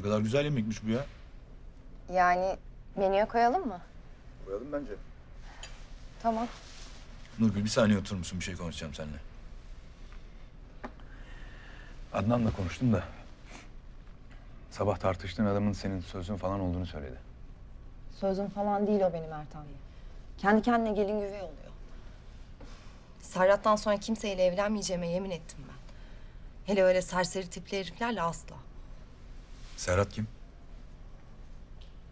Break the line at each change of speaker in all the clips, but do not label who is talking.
Ne kadar güzel yemekmiş bu ya.
Yani menüye koyalım mı?
Koyalım bence.
Tamam.
Nurgül bir saniye oturur musun? Bir şey konuşacağım seninle. Adnan'la konuştum da. Sabah tartıştığın adamın senin sözün falan olduğunu söyledi.
Sözüm falan değil o benim Ertan Bey. Kendi kendine gelin güvey oluyor. Serhat'tan sonra kimseyle evlenmeyeceğime yemin ettim ben. Hele öyle serseri tipli heriflerle asla.
Serhat kim?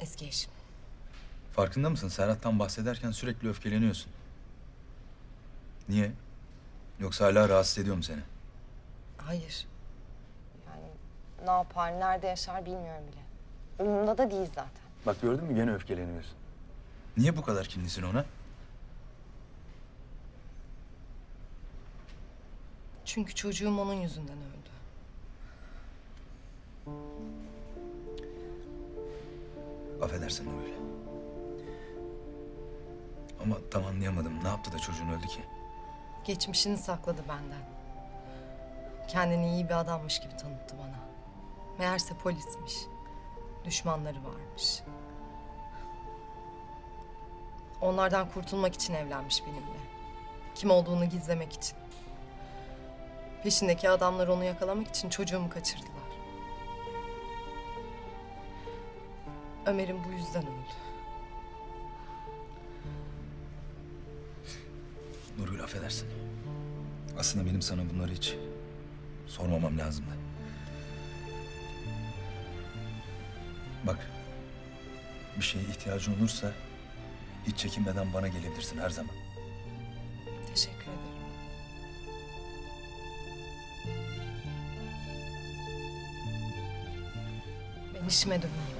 Eski eşim.
Farkında mısın? Serhat'tan bahsederken sürekli öfkeleniyorsun. Niye? Yoksa hala rahatsız ediyor mu seni?
Hayır. Yani ne yapar, nerede yaşar bilmiyorum bile. Umurumda da değil zaten.
Bak gördün mü gene öfkeleniyorsun. Niye bu kadar kinlisin ona?
Çünkü çocuğum onun yüzünden öldü.
Affedersin Nurgül. Ama tam anlayamadım. Ne yaptı da çocuğun öldü ki?
Geçmişini sakladı benden. Kendini iyi bir adammış gibi tanıttı bana. Meğerse polismiş. Düşmanları varmış. Onlardan kurtulmak için evlenmiş benimle. Kim olduğunu gizlemek için. Peşindeki adamlar onu yakalamak için çocuğumu kaçırdılar. Ömer'im bu yüzden öldü.
Nurgül affedersin. Aslında benim sana bunları hiç sormamam lazımdı. Bak, bir şeye ihtiyacın olursa hiç çekinmeden bana gelebilirsin her zaman.
Teşekkür ederim. Ben işime döneyim.